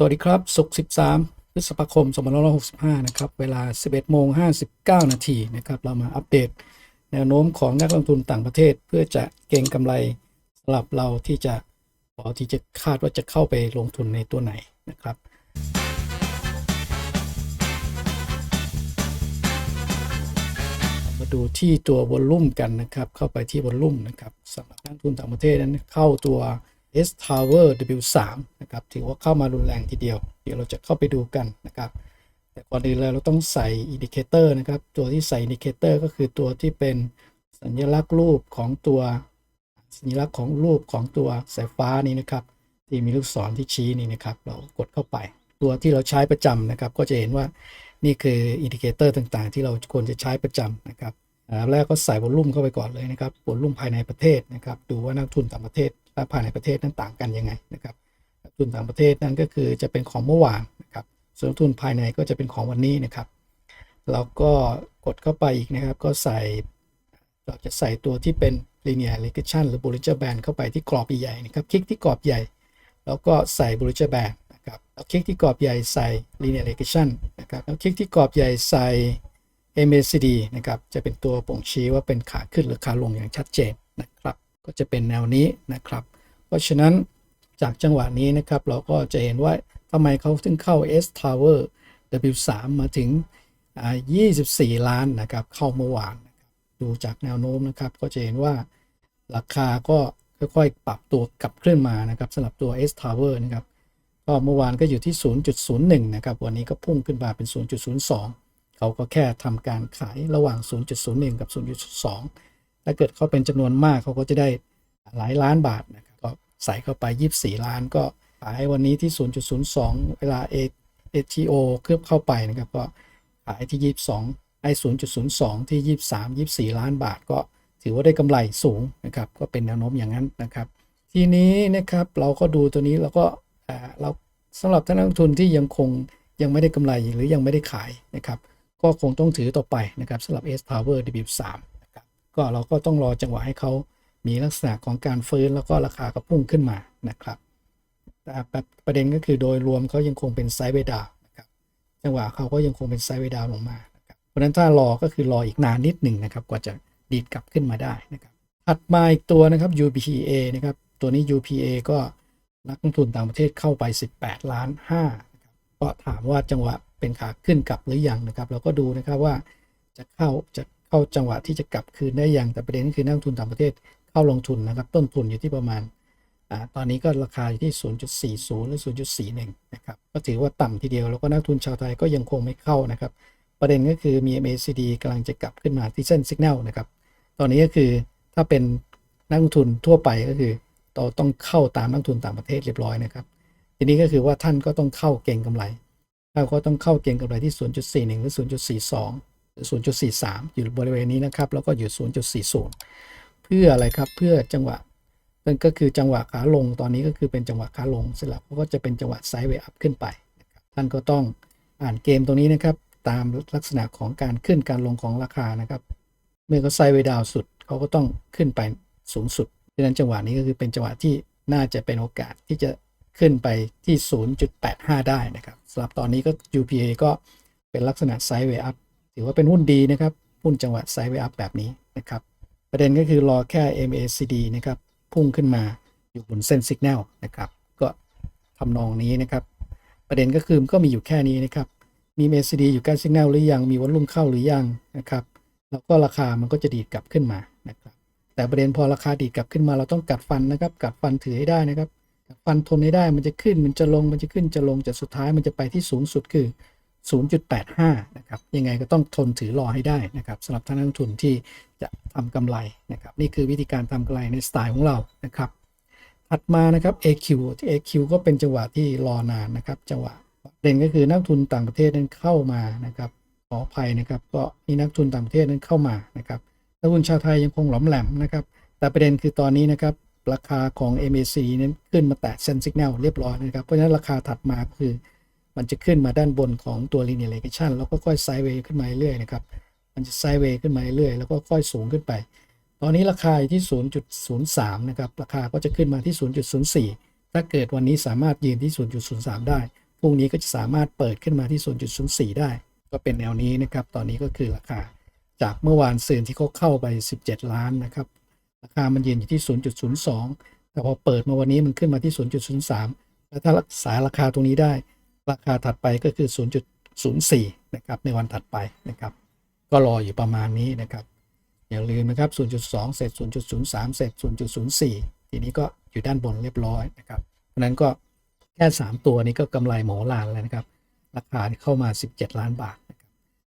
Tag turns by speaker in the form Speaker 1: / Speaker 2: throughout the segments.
Speaker 1: สวัสดีครับ ศุกร์13 พฤษภาคม 2565 นะครับ เวลา 11โมง59 นาทีนะครับ เรามาอัปเดตแนวโน้มของนักลงทุนต่างประเทศ เพื่อจะเก็งกำไรสำหรับเราที่จะพอที่จะคาดว่าจะเข้าไปลงทุนในตัวไหนนะครับมาดูที่ตัววอลลุ่มกันนะครับ เข้าไปที่วอลลุ่มนะครับสำหรับนักลงทุนต่างประเทศนั้นเข้าตัว S Tower W3 นะครับถือว่าเข้ามารุนแรงทีเดียว เดี๋ยวเราจะเข้าไปดูกันนะครับแต่ก่อนอื่นเลยเราต้องใส่อินดิเคเตอร์นะครับตัวที่ใส่อินดิเคเตอร์ก็คือตัวที่เป็นสัญลักษณ์รูปของตัวสัญลักษณ์ของรูปของตัวสายฟ้านี้นะครับ ที่มีลูกศรที่ชี้นี่นะครับ เรากดเข้าไป ตัวที่เราใช้ประจำนะครับ ก็จะเห็นว่านี่คืออินดิเคเตอร์ต่างๆ ที่เราควรจะใช้ประจำนะครับอันแรกก็ใส่วอลลุ่มเข้าไปก่อนเลยนะครับวอลลุ่มภายในประเทศนะครับ ดูว่านักทุนต่างประเทศ ภายในประเทศนั้นต่างกันยังไงนะครับทุนต่างประเทศนั่นก็คือจะเป็นของเมื่อวานนะครับ ส่วนทุนภายในก็จะเป็นของวันนี้นะครับ เราก็กดเข้าไปอีกนะครับ ก็ใส่เราจะใส่ตัวที่เป็น linear regression หรือ Bollinger Band เข้าไปที่กรอบใหญ่ๆนะครับ คลิกที่กรอบใหญ่ แล้วก็ใส่ Bollinger Band นะครับแล้วคลิกที่กรอบใหญ่ใส่ linear regression นะครับแล้วคลิกที่กรอบใหญ่ใส่ MACD นะครับ จะเป็นตัวบ่งชี้ว่าเป็นขาขึ้นหรือขาลงอย่างชัดเจนนะครับ ก็จะเป็นแนวนี้นะครับ เพราะฉะนั้นจากจังหวะนี้นะครับ เราก็จะเห็นว่าทำไมเขาถึงเข้า S Tower W3 มาถึงอ่า24 ล้านนะครับ เข้าเมื่อวาน ดูจากแนวโน้มนะครับ ก็จะเห็นว่าราคาก็ค่อยๆ ปรับตัวกลับขึ้นมานะครับสำหรับตัว S Tower นะครับ ก็เมื่อวานก็อยู่ที่ 0.01 นะครับ วันนี้ก็พุ่งขึ้นมาเป็น 0.02 เขาก็แค่ทำการขายระหว่าง 0.01 กับ 0.2 ถ้าเกิดเขาเป็นจำนวนมากเขาก็จะได้หลายล้านบาทนะครับก็ใส่เข้าไป 24 ล้าน ก็ขายวันนี้ที่ 0.02 เวลา ATO เคลือบเข้าไปนะครับก็ขายที่ 22ไอ้0.02 ที่ 23 24 ล้านบาท ก็ถือว่าได้กำไรสูงนะครับก็เป็นแนวโน้มอย่างนั้นนะครับ ทีนี้นะครับเราก็ดูตัวนี้แล้วก็เราสำหรับท่านนักลงทุนที่ยังคงยังไม่ได้กำไรหรือยังไม่ได้ขายนะครับก็คงต้องถือต่อไปนะครับสำหรับ S Power W3 นะครับ ก็เราก็ต้องรอจังหวะให้เขามีลักษณะของการฟื้นแล้วก็ราคาก็พุ่งขึ้นมานะครับแต่ประเด็นก็คือโดยรวมเขายังคงเป็นไซด์เวดาวนะครับจังหวะเขาก็ยังคงเป็นไซด์เวดาวลงมานะครับเพราะฉะนั้นถ้ารอก็คือรออีกนานนิดหนึ่งนะครับกว่าจะดีดกลับขึ้นมาได้นะครับถัดมาอีกตัวนะครับ UPA นะครับตัวนี้ UPA ก็นักลงทุนต่างประเทศเข้าไป 18 ล้าน5นะครับก็ถามว่าจังหวะเป็นขาขึ้นกลับหรือยังนะครับ เราก็ดูนะครับว่าจะเข้าจะ เข้าจังหวะที่จะกลับคืนได้ยังแต่ประเด็นก็คือนักทุนต่างประเทศเข้าลงทุนนะครับ ต้นทุนอยู่ที่ประมาณอ่าตอนนี้ก็ราคาอยู่ที่ 0.40 หรือ 0.41 นะครับ ก็ถือว่าต่ำทีเดียว แล้วก็นักทุนชาวไทยก็ยังคงไม่เข้านะครับ ประเด็นก็คือมี MACD กำลังจะกลับขึ้นมาที่เส้นสัญญาณนะครับ ตอนนี้ก็คือถ้าเป็นนักลงทุนทั่วไปก็คือเราต้องเข้าตามนักทุนต่างประเทศเรียบร้อยนะครับ ทีนี้ก็คือว่าท่านก็ต้องเข้าเก่งกำไรเราก็ต้องเข้าเกณฑ์กำไรที่ 0.41 หรือ 0.42 0.43 อยู่บริเวณนี้นะครับ แล้วก็อยู่0.40 เพื่ออะไรครับเพื่อจังหวะนั่นก็คือจังหวะขาลงตอนนี้ก็คือเป็นจังหวะขาลงสร็จแล้วก็จะเป็นจังหวะไซด์เวย์อัพขึ้นไป ท่านก็ต้องอ่านเกมตรงนี้นะครับ ตามลักษณะของการขึ้นการลงของราคานะครับ เมื่อเขาไซด์เวย์ดาวสุดเขาก็ต้องขึ้นไปสูงสุดดังนั้นจังหวะนี้ก็คือเป็นจังหวะที่น่าจะเป็นโอกาสที่จะขึ้นไปที่ 0.85 ได้นะครับสำหรับตอนนี้ก็ UPA ก็เป็นลักษณะไซด์เวย์อัพ ถือว่าเป็นหุ้นดีนะครับ หุ้นจังหวะไซด์เวอัพแบบนี้นะครับ ประเด็นก็คือรอแค่ MACD นะครับ พุ่งขึ้นมาอยู่บนเส้นสัญญาณนะครับ ก็ทำนองนี้นะครับ ประเด็นก็คือก็มีอยู่แค่นี้นะครับ มี MACD อยู่ใกล้สัญญาณหรือยัง มีวอลลุ่มเข้าหรือยังนะครับ แล้วก็ราคามันก็จะดีดกลับขึ้นมานะครับ แต่ประเด็นพอราคาดีดกลับขึ้นมาเราต้องกัดฟันนะครับ กัดฟันถือให้ได้นะครับฟันทนให้ได้ มันจะขึ้น มันจะลง มันจะขึ้น จะลงจะสุดท้ายมันจะไปที่สูงสุดคือ 0.85 นะครับ ยังไงก็ต้องทนถือรอให้ได้นะครับสำหรับท่านนักทุนที่จะทำกำไรนะครับ นี่คือวิธีการทำกำไรในสไตล์ของเรานะครับถัดมานะครับ AQ ที่ AQ ก็เป็นจังหวะที่รอนานนะครับจังหวะเด่นก็คือนักทุนต่างประเทศนั้นเข้ามานะครับขออภัยนะครับ ก็มีนักทุนต่างประเทศนั้นเข้ามานะครับนักทุนชาวไทยยังคงหลอมแหลมนะครับ แต่ประเด็นคือตอนนี้นะครับราคาของ MAC นั้นขึ้นมาแตะเส้นสัญญาณเรียบร้อยนะครับ เพราะฉะนั้นราคาถัดมาคือ มันจะขึ้นมาด้านบนของตัว linear regression แล้วก็ค่อยไซด์เวย์ขึ้นมาเรื่อยๆนะครับ มันจะไซด์เวย์ขึ้นมาเรื่อยๆแล้วก็ค่อยสูงขึ้นไป ตอนนี้ราคาที่ 0.03 นะครับ ราคาก็จะขึ้นมาที่ 0.04 ถ้าเกิดวันนี้สามารถยืนที่ 0.03 ได้ พรุ่งนี้ก็จะสามารถเปิดขึ้นมาที่ 0.04 ได้ ก็เป็นแนวนี้นะครับ ตอนนี้ก็คือราคา จากเมื่อวานซืนที่เขาเข้าไป 17 ล้านนะครับ ราคามันยืนอยู่ที่ 0.02 แต่พอเปิดมาวันนี้มันขึ้นมาที่ 0.03 แล้วถ้ารักษาราคาตรงนี้ได้ ราคาถัดไปก็คือ 0.04 นะครับในวันถัดไปนะครับ ก็รออยู่ประมาณนี้นะครับ อย่าลืมนะครับ 0.2 เสร็จ 0.03 เสร็จ 0.04 ทีนี้ก็อยู่ด้านบนเรียบร้อยนะครับเพราะนั้นก็แค่ 3 ตัวนี้ก็กำไรหมอลานแล้วนะครับ ราคาเข้ามา 17 ล้านบาทนะครับ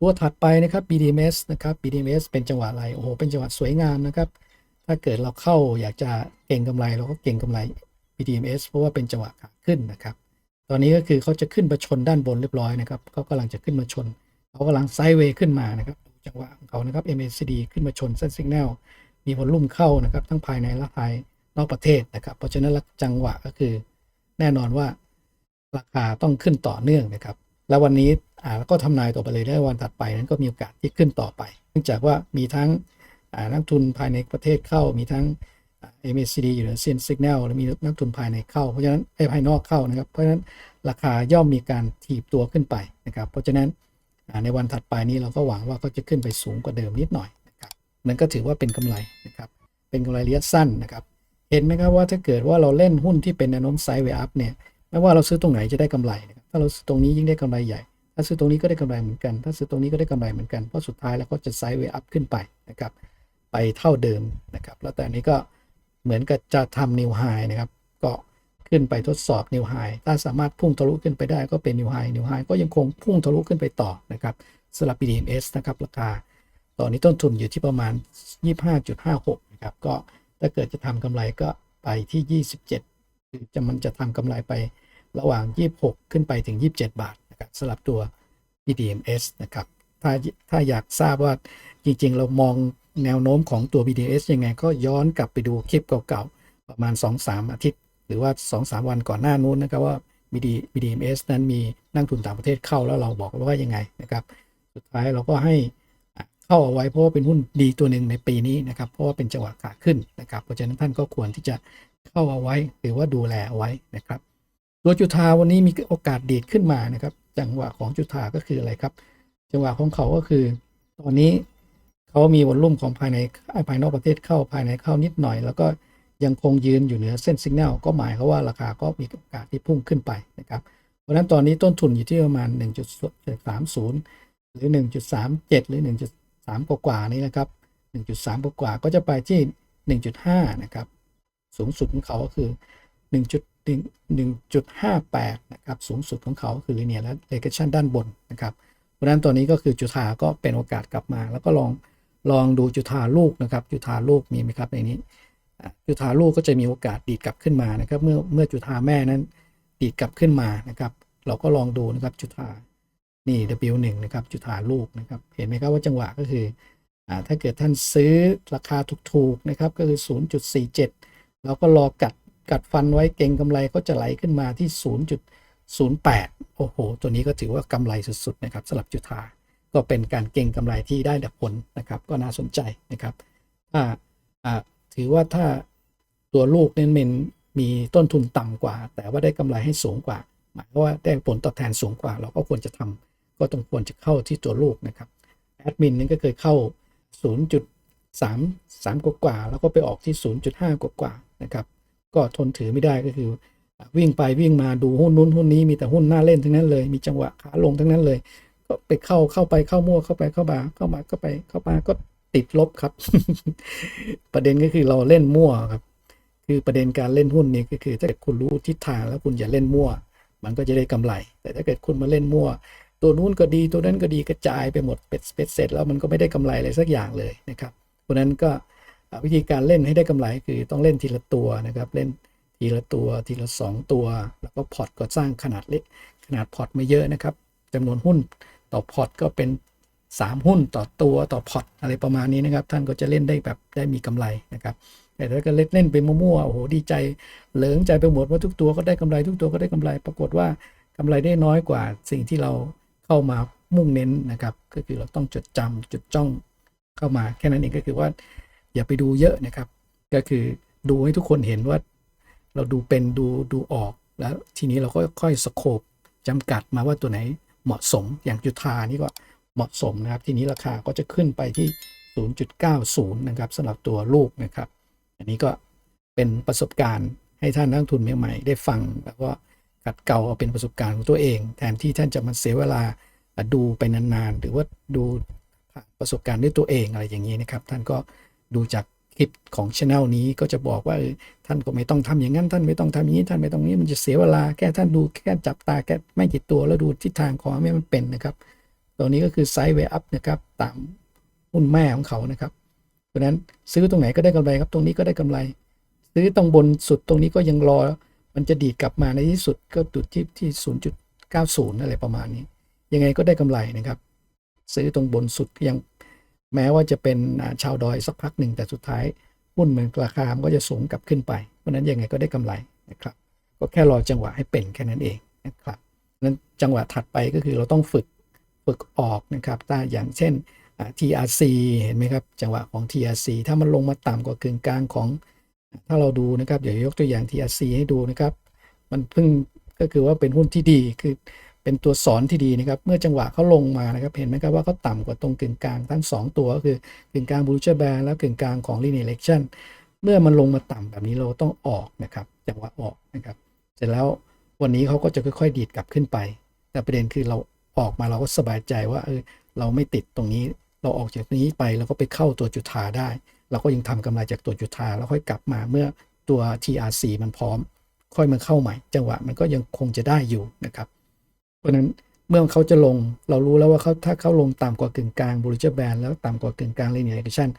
Speaker 1: ตัวถัดไปนะครับ BDMs นะครับ BDMs เป็นจังหวะอะไรโอ้โหเป็นจังหวะสวยงามนะครับ ถ้าเกิดเราเข้าอยากจะเก่งกำไรเราก็เก่งกำไร BDMs เพราะว่าเป็นจังหวะขาขึ้นนะครับ ตอนนี้ก็คือเขาจะขึ้นมาชนด้านบนเรียบร้อยนะครับเขากำลังจะขึ้นมาชนเขากำลังไซด์เวย์ขึ้นมานะครับจังหวะของเขานะครับ MACD ขึ้นมาชนเส้นสัญญาณมีวอลลุ่มเข้านะครับ ทั้งภายในและภายนอกประเทศนะครับ เพราะฉะนั้นจังหวะก็คือแน่นอนว่าราคาต้องขึ้นต่อเนื่องนะครับ แล้ววันนี้อ่าก็ทำนายต่อไปเลยได้วันถัดไปนั้นก็มีโอกาสที่ขึ้นต่อไป เนื่องจากว่ามีทั้งอ่านักทุนภายในประเทศเข้ามีทั้ง MACD อยู่ในเส้นสัญญาณและมีนักทุนภายในเข้า เพราะฉะนั้นไอ้ภายนอกเข้านะครับ เพราะฉะนั้นราคาย่อมมีการถีบตัวขึ้นไปนะครับ เพราะฉะนั้นในวันถัดไปนี้เราก็หวังว่าก็จะขึ้นไปสูงกว่าเดิมนิดหน่อยนะครับนั่นก็ถือว่าเป็นกำไรนะครับ เป็นกำไรระยะสั้นนะครับ เห็นไหมครับว่าถ้าเกิดว่าเราเล่นหุ้นที่เป็นแนวโน้มไซด์เวอัพเนี่ย ไม่ว่าเราซื้อตรงไหนจะได้กำไรนะครับถ้าเราซื้อตรงนี้ยิ่งได้กำไรใหญ่ ถ้าซื้อตรงนี้ก็ได้กำไรเหมือนกัน ถ้าซื้อตรงนี้ก็ได้กำไรเหมือนกัน เพราะสุดท้ายแล้วก็จะไซด์เวอัพขึ้นไปนะครับ ไปเท่าเดิมนะครับ แล้วแต่นี้ก็ เหมือนกับจะทำนิวไฮนะครับ ก็ขึ้นไปทดสอบนิวไฮถ้าสามารถพุ่งทะลุขึ้นไปได้ก็เป็นนิวไฮนิวไฮก็ยังคงพุ่งทะลุขึ้นไปต่อนะครับสำหรับ BDMs นะครับราคา ตอนนี้ต้นทุนอยู่ที่ประมาณ 25.56 นะครับ ก็ถ้าเกิดจะทำกำไรก็ไปที่ 27คือจะมันจะทำกำไรไประหว่าง 26 ขึ้นไปถึง 27 บาทนะครับสำหรับตัว BDMs นะครับถ้าถ้าอยากทราบว่าจริงๆ เรามอง แนวโน้มของตัว BDMs ยังไงก็ย้อนกลับไปดูคลิปเก่าๆ ประมาณ 2-3 อาทิตย์ หรือว่า 2-3 วันก่อนหน้านู้นนะครับว่า BD BDMs นั้นมีนักทุนต่างประเทศเข้าแล้วเราบอกว่ายังไงนะครับสุดท้ายเราก็ให้เข้าเอาไว้เพราะว่าเป็นหุ้นดีตัวหนึ่งในปีนี้นะครับเพราะว่าเป็นจังหวะขาขึ้นนะครับเพราะฉะนั้นท่านก็ควรที่จะเข้าเอาไว้หรือว่าดูแลเอาไว้นะครับตัวจุธาวันนี้มีโอกาสดีดขึ้นมานะครับ จังหวะของจุธาก็คืออะไรครับ จังหวะของเขาก็คือ ตอนนี้ เขามีวอลลุ่มของภายในภายนอกประเทศเข้าภายในเข้านิดหน่อย แล้วก็ยังคงยืนอยู่เหนือเส้นสัญญาณก็หมายเขาว่าราคาก็มีโอกาสที่พุ่งขึ้นไปนะครับ เพราะฉะนั้นตอนนี้ต้นทุนอยู่ที่ประมาณ 1.30 หรือ 1.37 หรือ 1.3 กว่ากว่านี้นะครับ 1.3 กว่ากว่าก็จะไปที่ 1.5 นะครับ สูงสุดของเขาก็คือ 1.1.58 นะครับ สูงสุดของเขาคือ linear และ regression ด้านบนนะครับ เพราะฉะนั้นตัวนี้ก็คือจุธาก็เป็นโอกาสกลับมาแล้วก็ลอง ลองดูจุธาลูกนะครับ จุธาลูกมีไหมครับในนี้ จุธาลูกก็จะมีโอกาสดีดกลับขึ้นมานะครับ เมื่อเมื่อจุธาแม่นั้นดีดกลับขึ้นมานะครับ เราก็ลองดูนะครับจุธานี่ W1 นะครับจุธาลูกนะครับ เห็นไหมครับว่าจังหวะก็คืออถ้าเกิดท่านซื้อราคาถูกๆนะครับก็คือ 0.47เราก็รอกัดกัดฟันไว้เก่งกำไรก็จะไหลขึ้นมาที่ 0.08 โอ้โห ตัวนี้ก็ถือว่ากำไรสุดๆนะครับสำหรับจุธา ก็เป็นการเก่งกำไรที่ได้ดับผลนะครับ ก็น่าสนใจนะครับถ้าถือว่าถ้าตัวลูกเน้นเมนมีต้นทุนต่ำกว่า แต่ว่าได้กำไรให้สูงกว่า หมายว่าได้ผลตอบแทนสูงกว่า เราก็ควรจะทำก็ต้องควรจะเข้าที่ตัวลูกนะครับแอดมินนั้นก็เคยเข้า 0.3 3กว่ากว่าแล้วก็ไปออกที่ 0.5 กว่ากว่านะครับก็ทนถือไม่ได้ก็คือวิ่งไปวิ่งมาดูหุ้นนู้นหุ้นนี้มีแต่หุ้นน่าเล่นทั้งนั้นเลย มีจังหวะขาลงทั้งนั้นเลย ก็ไปเข้าเข้าไปเข้ามั่วเข้าไปเข้ามาเข้ามาเข้าไปเข้ามาก็ติดลบครับ ประเด็นก็คือเราเล่นมั่วครับ คือประเด็นการเล่นหุ้นนี่ก็คือถ้าเกิดคุณรู้ทิศทางแล้วคุณอย่าเล่นมั่ว มันก็จะได้กำไร แต่ถ้าเกิดคุณมาเล่นมั่ว ตัวนู้นก็ดีตัวนั้นก็ดีกระจายไปหมดเป็ดเป็ดเสร็จแล้วมันก็ไม่ได้กำไรอะไรสักอย่างเลยนะครับเพราะนั้นก็วิธีการเล่นให้ได้กำไรคือต้องเล่นทีละตัวนะครับ เล่นทีละตัวทีละสองตัว แล้วก็พอร์ตก็สร้างขนาดเล็กขนาดพอร์ตไม่เยอะนะครับจำนวนหุ้น ต่อพอร์ตก็เป็น 3 หุ้นต่อตัวต่อพอร์ตอะไรประมาณนี้นะครับ ท่านก็จะเล่นได้แบบได้มีกำไรนะครับแต่ถ้าก็เล่นเล่นไปมั่วๆโอ้โหดีใจ เหลิงใจไปหมดว่าทุกตัวก็ได้กำไรทุกตัวก็ได้กำไร ปรากฏว่ากำไรได้น้อยกว่าสิ่งที่เราเข้ามามุ่งเน้นนะครับ ก็คือเราต้องจดจำจดจ้องเข้ามา แค่นั้นเองก็คือว่า อย่าไปดูเยอะนะครับ ก็คือดูให้ทุกคนเห็นว่า เราดูเป็นดูดูออกแล้วทีนี้เราก็ค่อยสโคบจำกัดมาว่าตัวไหน เหมาะสมอย่างจุธานี่ก็เหมาะสมนะครับ ทีนี้ราคาก็จะขึ้นไปที่ 0.90 นะครับสำหรับตัวลูกนะครับ อันนี้ก็เป็นประสบการณ์ให้ท่านนักทุนใหม่ๆ ได้ฟัง แล้วก็ขัดเกลาเอาเป็นประสบการณ์ของตัวเอง แทนที่ท่านจะมาเสียเวลาดูไปนานๆ หรือว่าดูผ่านประสบการณ์ด้วยตัวเองอะไรอย่างนี้นะครับ ท่านก็ดูจาก คลิปของช anel นี้ก็จะบอกว่าท่านก็ไม่ต้องทำอย่างนั้น ท่านไม่ต้องทำอย่างนี้ ท่านไม่ต้องนี้มันจะเสียเวลาแค่ท่านดูแค่จับตาแค่ไม่กี่ตัวแล้วดูทิศทางของให้มันเป็นนะครับตัวนี้ก็คือไซด์เวอัพนะครับตามหุ้นแม่ของเขานะครับเพราะนั้นซื้อตรงไหนก็ได้กำไรครับ ตรงนี้ก็ได้กำไร ซื้อตรงบนสุดตรงนี้ก็ยังรอ มันจะดีดกลับมาในที่สุดก็ดุดที่ที่0.90อะไรประมาณนี้ ยังไงก็ได้กำไรนะครับ ซื้อตรงบนสุดยัง แม้ว่าจะเป็นชาวดอยสักพักหนึ่งแต่สุดท้ายหุ้นมันราคามันก็จะสูงกลับขึ้นไป เพราะนั้นยังไงก็ได้กำไรนะครับก็แค่รอจังหวะให้เป็นแค่นั้นเองนะครับนั้นจังหวะถัดไปก็คือเราต้องฝึกฝึกออกนะครับถ้าอย่างเช่น TRC เห็นไหมครับ จังหวะของ TRC ถ้ามันลงมาต่ำกว่ากึ่งกลางของ ถ้าเราดูนะครับ เดี๋ยวยกตัวอย่าง TRC ให้ดูนะครับ มันเพิ่งก็คือว่าเป็นหุ้นที่ดีคือ เป็นตัวสอนที่ดีนะครับ เมื่อจังหวะเขาลงมานะครับ เห็นไหมครับว่าเขาต่ำกว่าตรงกึ่งกลางทั้ง 2 ตัวก็คือกึ่งกลางบูชเชอร์แบนแล้วกึ่งกลางของ linear election เมื่อมันลงมาต่ำแบบนี้เราต้องออกนะครับจังหวะออกนะครับ เสร็จแล้ววันนี้เขาก็จะค่อยๆ ดีดกลับขึ้นไป แต่ประเด็นคือเราออกมาเราก็สบายใจว่าเออเราไม่ติดตรงนี้เราออกจากตรงนี้ไปเราก็ไปเข้าตัวจุธาได้ เราก็ยังทำกำไรจากตัวจุธาแล้วค่อยกลับมาเมื่อตัว TRC มันพร้อม ค่อยมาเข้าใหม่ จังหวะมันก็ยังคงจะได้อยู่นะครับ ราะนั้นเมื่อเขาจะลงเรารู้แล้วว่าเขาถ้าเขาลงต่ำกว่ากึ่งกลางบูริจแบนแล้วต่ำกว่ากึ่งกลาง linear regression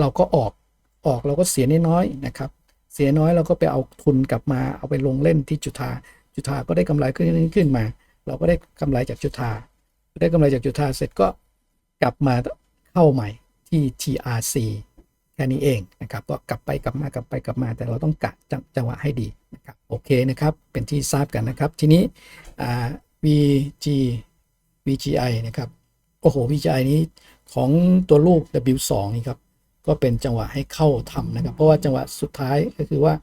Speaker 1: เราก็ออกออกเราก็เสียน้อยๆนะครับ เสียน้อยเราก็ไปเอาทุนกลับมาเอาไปลงเล่นที่จุธาจุธาก็ได้กำไรขึ้นขึ้นมา เราก็ได้กำไรจากจุธาได้กำไรจากจุธาเสร็จก็กลับมาเข้าใหม่ที่ TRC แค่นี้เองนะครับก็กลับไปกลับมากลับไปกลับมา แต่เราต้องกะจังจังหวะให้ดีนะครับโอเคนะครับเป็นที่ทราบกันนะครับ ทีนี้อ่า VG VGI นะครับ โอ้โห VGI นี้ของตัวลูก W2 นี่ครับ ก็เป็นจังหวะให้เข้าทำนะครับ เพราะว่าจังหวะสุดท้ายก็คือว่า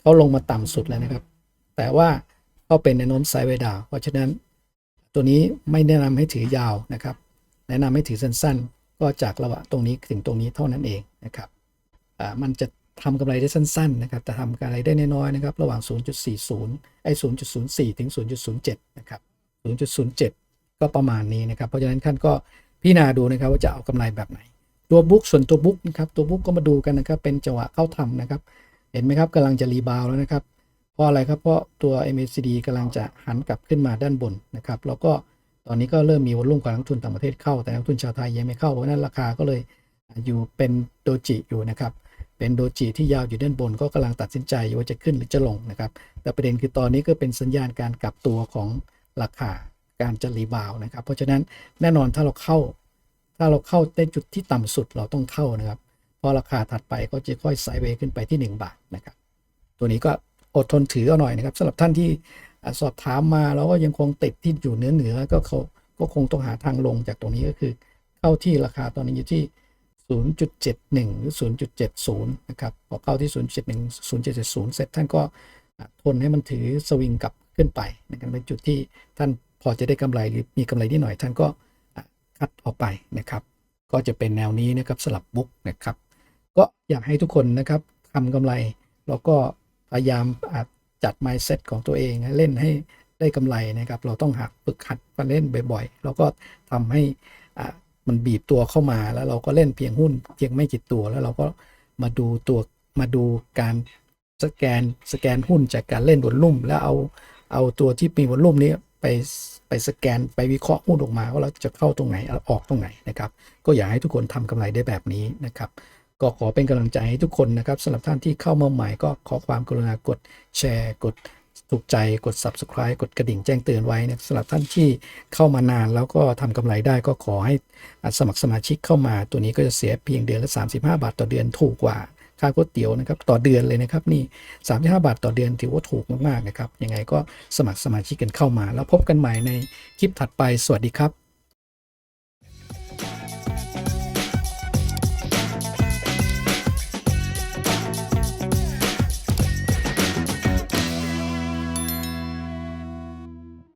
Speaker 1: เขาลงมาต่ำสุดแล้วนะครับ แต่ว่าก็เป็นในโน้มไซด์เวดาวเพราะฉะนั้นตัวนี้ไม่แนะนำให้ถือยาวนะครับ แนะนำให้ถือสั้นๆ ก็จากระหว่างตรงนี้ถึงตรงนี้เท่านั้นเองนะครับมันจะทำกำไรได้สั้นๆนะครับ แต่ทำกำไรได้น้อยๆนะครับ ระหว่าง 0.40 ไอ้ 0.04 ถึง 0.07 นะครับ 0.07 ก็ประมาณนี้นะครับ เพราะฉะนั้นท่านก็พิจารณาดูนะครับว่าจะเอากำไรแบบไหน ตัวบุ๊กส่วนตัวบุ๊กนะครับตัวบุ๊กก็มาดูกันนะครับเป็นจังหวะเข้าทำนะครับ เห็นไหมครับกำลังจะรีบาวแล้วนะครับเพราะอะไรครับเพราะตัว MACD กำลังจะหันกลับขึ้นมาด้านบนนะครับแล้วก็ตอนนี้ก็เริ่มมีวอลุ่มของนักทุนต่างประเทศเข้าแต่นักทุนชาวไทยยังไม่เข้าเพราะนั้นราคาก็เลยอยู่เป็นโดจิอยู่นะครับเป็นโดจิที่ยาวอยู่ด้านบนก็กำลังตัดสินใจว่าจะขึ้นหรือจะลงนะครับ แต่ประเด็นคือตอนนี้ก็เป็นสัญญาณการกลับตัวของ ราคาการจะรีบาวนะครับ เพราะฉะนั้นแน่นอนถ้าเราเข้า ถ้าเราเข้าในจุดที่ต่ำสุดเราต้องเข้านะครับ พอราคาถัดไปก็จะค่อยไซด์เวย์ขึ้นไปที่ 1 บาทนะครับ ตัวนี้ก็อดทนถือเอาหน่อยนะครับสำหรับท่านที่สอบถามมาแล้วก็ยังคงติดที่อยู่เหนือเหนือก็เขาก็คงต้องหาทางลงจากตรงนี้ก็คือ เข้าที่ราคาตอนนี้อยู่ที่ 0.71 หรือ 0.70 นะครับพอเข้าที่ 0.71 0.70 เสร็จท่านก็ทนให้มันถือสวิงกลับ ขึ้นไปนะครับเป็นจุดที่ท่านพอจะได้กำไรหรือมีกำไรนิดหน่อย ท่านก็คัดออกไปนะครับ ก็จะเป็นแนวนี้นะครับสลับบุ๊กนะครับ ก็อยากให้ทุกคนนะครับทำกำไรแล้วก็พยายามจัด mindset ของตัวเองเล่นให้ได้กำไรนะครับ เราต้องหัดฝึกหัดมาเล่นบ่อยๆ แล้วก็ทำให้มันบีบตัวเข้ามาแล้วเราก็เล่นเพียงหุ้นเพียงไม่กี่ตัวแล้วเราก็มาดูตัวมาดูการสแกนสแกนหุ้นจากการเล่นวอลลุ่ม แล้วเอา เอาตัวที่มีวอลลุ่มนี้ไปไปสแกนไปวิเคราะห์หุ้นออกมาว่าเราจะเข้าตรงไหนเอาออกตรงไหนนะครับ ก็อยากให้ทุกคนทำกำไรได้แบบนี้นะครับ ก็ขอเป็นกำลังใจให้ทุกคนนะครับสำหรับท่านที่เข้ามาใหม่ก็ขอความกรุณากดแชร์กดถูกใจกด subscribe กดกระดิ่งแจ้งเตือนไว้นะสำหรับท่านที่เข้ามานานแล้วก็ทำกำไรได้ก็ขอให้สมัครสมาชิกเข้ามาตัวนี้ก็จะเสียเพียงเดือนละ 35 บาทต่อเดือนถูกกว่า ค่าก๋วยเตี๋ยวนะครับต่อเดือนเลยนะครับนี่35 บาทต่อเดือนถือว่าถูกมากๆนะครับยังไงก็สมัครสมาชิกกันเข้ามา แล้วพบกันใหม่ในคลิปถัดไปสวัสดีครับ